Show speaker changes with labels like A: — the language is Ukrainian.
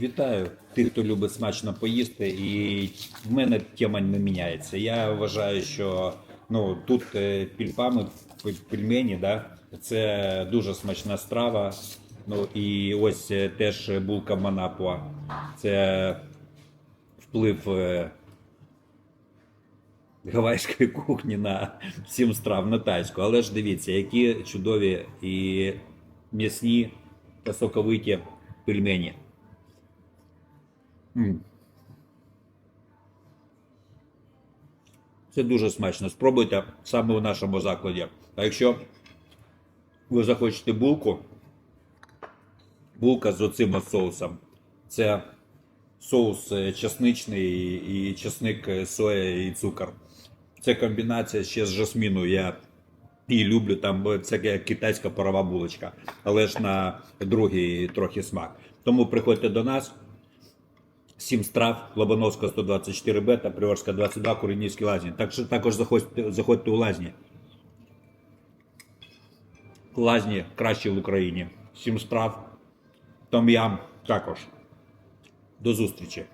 A: Вітаю тих, хто любить смачно поїсти, і в мене тема не міняється. Я вважаю, що ну тут е, пільпами, пельмені, да, це дуже смачна страва. Ну і ось е, теж булка манапуа. Це вплив е, гавайської кухні на сім страв на тайську. Але ж дивіться, які чудові і м'ясні та соковиті пельмені. Це дуже смачно. Спробуйте саме у нашому закладі. А якщо ви захочете булку, булка з оцим соусом. Це соус е, чесничний і чесник, е, соя і цукор. Це комбінація ще з жасміну. Я її люблю, там це китайська парова булочка, але ж на другий трохи смак. Тому приходьте до нас. Сім страв, Лобановська 124 бета, Приорська 22, Куренівські лазні. Так що також заходьте, заходьте у лазні. Лазні кращі в Україні. Сім страв. Том'ям також. До зустрічі.